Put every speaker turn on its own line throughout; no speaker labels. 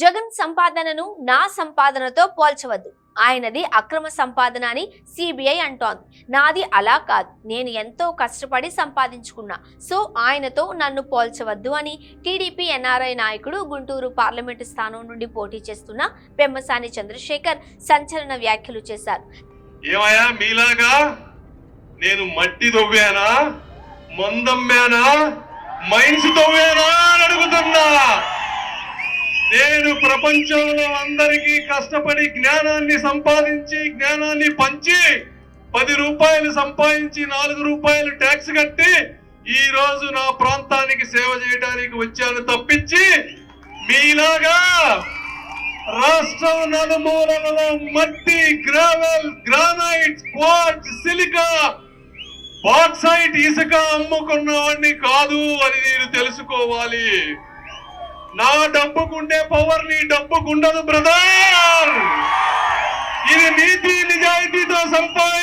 జగన్ సంపాదనను నా సంపాదనతో పోల్చవద్దు. ఆయనది అక్రమ సంపాదన అని సిబిఐ అంటోంది. నాది అలా కాదు. నేను ఎంతో కష్టపడి సంపాదించుకున్నా. సో ఆయనతో నన్ను పోల్చవద్దు అని టీడీపీ ఎన్ఆర్ఐ నాయకుడు గుంటూరు పార్లమెంటు స్థానం నుండి పోటీ చేస్తున్న పెమ్మసాని చంద్రశేఖర్ సంచలన వ్యాఖ్యలు చేశారు.
ఏమయ్యా? మీలాగా నేను మట్టి తవ్వానా? మందమ్మానా? మైన్స్ తవ్వానా? నేను ప్రపంచంలో అందరికీ కష్టపడి జ్ఞానాన్ని సంపాదించి జ్ఞానాన్ని పంచి పది రూపాయలు సంపాదించి నాలుగు రూపాయలు ట్యాక్స్ కట్టి ఈ రోజు నా ప్రాంతానికి సేవ చేయడానికి వచ్చాను తప్పించి మీలాగా రాష్ట్రం నలుమూలలలో మట్టి gravel granite quartz silica bauxite ఇసుక అమ్ముకున్నవాడిని కాదు అని నేను తెలుసుకోవాలి. నా డబ్బుకుండే పవర్ నీ డబ్బుకుండదు బ్రదర్ ఇది నీతి నిజాయితీతో సంపాద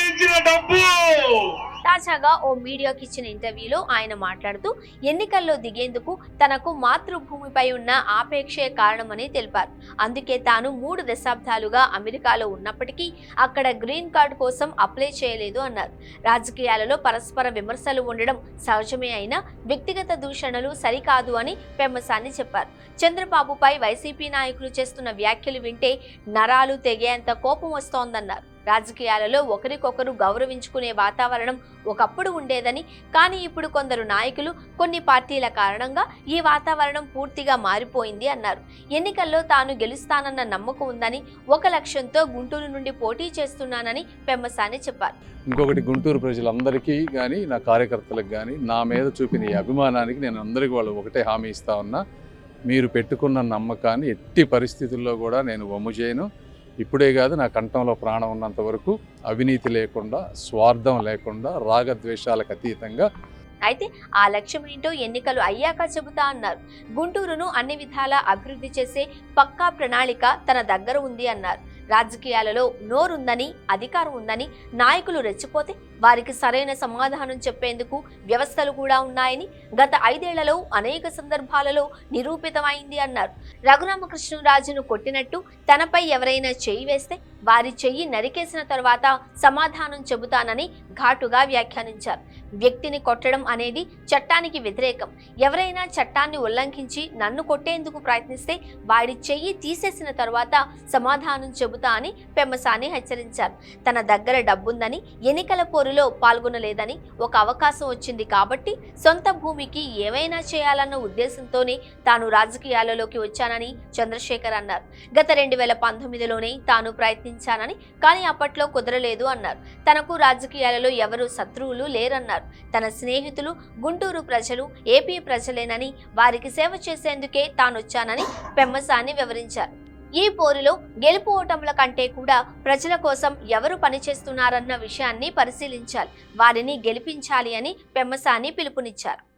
తాజాగా ఓ మీడియాకి ఇచ్చిన ఇంటర్వ్యూలో ఆయన మాట్లాడుతూ ఎన్నికల్లో దిగేందుకు తనకు మాతృభూమిపై ఉన్న ఆపేక్షే కారణమని తెలిపారు. అందుకే తాను మూడు దశాబ్దాలుగా అమెరికాలో ఉన్నప్పటికీ అక్కడ గ్రీన్ కార్డు కోసం అప్లై చేయలేదు అన్నారు. రాజకీయాలలో పరస్పర విమర్శలు ఉండడం సహజమే అయినా వ్యక్తిగత దూషణలు సరికాదు అని పెమ్మసాని చెప్పారు. చంద్రబాబుపై వైసీపీ నాయకులు చేస్తున్న వ్యాఖ్యలు వింటే నరాలు తెగేంత కోపం వస్తోందన్నారు. రాజకీయాలలో ఒకరికొకరు గౌరవించుకునే వాతావరణం ఒకప్పుడు ఉండేదని కానీ ఇప్పుడు కొందరు నాయకులు కొన్ని పార్టీల కారణంగా ఈ వాతావరణం పూర్తిగా మారిపోయింది అన్నారు. ఎన్నికల్లో తాను గెలుస్తానన్న నమ్మకం ఉందని ఒక లక్ష్యంతో గుంటూరు నుండి పోటీ చేస్తున్నానని పెమ్మసాని చెప్పారు.
ఇంకొకటి గుంటూరు ప్రజలందరికీ కానీ నా కార్యకర్తలకు కానీ నా మీద చూపిన ఈ అభిమానానికి నేను అందరికీ వాళ్ళు ఒకటే హామీ ఇస్తా ఉన్నా. మీరు పెట్టుకున్న నమ్మకాన్ని ఎట్టి పరిస్థితుల్లో కూడా నేను వమ్ము చేయను. ఇప్పుడే కాదు నా కంఠంలో ప్రాణం ఉన్నంత వరకు అవినీతి లేకుండా స్వార్థం లేకుండా రాగద్వేషాలకు అతీతంగా
అయితే ఆ లక్ష్యం ఏంటో ఎన్నికలు అయ్యాక చెబుతా అన్నారు. గుంటూరును అన్ని విధాలా అభివృద్ధి చేసే పక్కా ప్రణాళిక తన దగ్గర ఉంది అన్నారు. రాజకీయాలలో నోరుందని అధికారం ఉందని నాయకులు రెచ్చిపోతే వారికి సరైన సమాధానం చెప్పేందుకు వ్యవస్థలు కూడా ఉన్నాయని గత ఐదేళ్ళలో అనేక సందర్భాలలో నిరూపితమైంది అన్నారు. రఘురామకృష్ణరాజును కొట్టినట్టు తనపై ఎవరైనా చెయ్యి వేస్తే వారి చెయ్యి నరికేసిన తర్వాత సమాధానం చెబుతానని ఘాటుగా వ్యాఖ్యానించారు. వ్యక్తిని కొట్టడం అనేది చట్టానికి వ్యతిరేకం. ఎవరైనా చట్టాన్ని ఉల్లంఘించి నన్ను కొట్టేందుకు ప్రయత్నిస్తే వాడి చెయ్యి తీసేసిన తర్వాత సమాధానం చెబుతా అని పెమ్మసాని హెచ్చరించారు. తన దగ్గర డబ్బుందని ఎన్నికల పోరులో పాల్గొనలేదని ఒక అవకాశం వచ్చింది కాబట్టి సొంత భూమికి ఏమైనా చేయాలన్న ఉద్దేశంతోనే తాను రాజకీయాలలోకి వచ్చానని చంద్రశేఖర్ అన్నారు. గత రెండు వేల పంతొమ్మిదిలోనే తాను ప్రయత్నించానని కానీ అప్పట్లో కుదరలేదు అన్నారు. తనకు రాజకీయాలలో ఎవరు శత్రువులు లేరన్నారు. తన స్నేహితులు గుంటూరు ప్రజలు ఏపీ ప్రజలేనని వారికి సేవ చేసేందుకే తానొచ్చానని పెమ్మసాని వివరించారు. ఈ పోరులో గెలుపు ఓటముల కంటే కూడా ప్రజల కోసం ఎవరు పనిచేస్తున్నారన్న విషయాన్ని పరిశీలించాలి. వారిని గెలిపించాలి అని పెమ్మసాని పిలుపునిచ్చారు.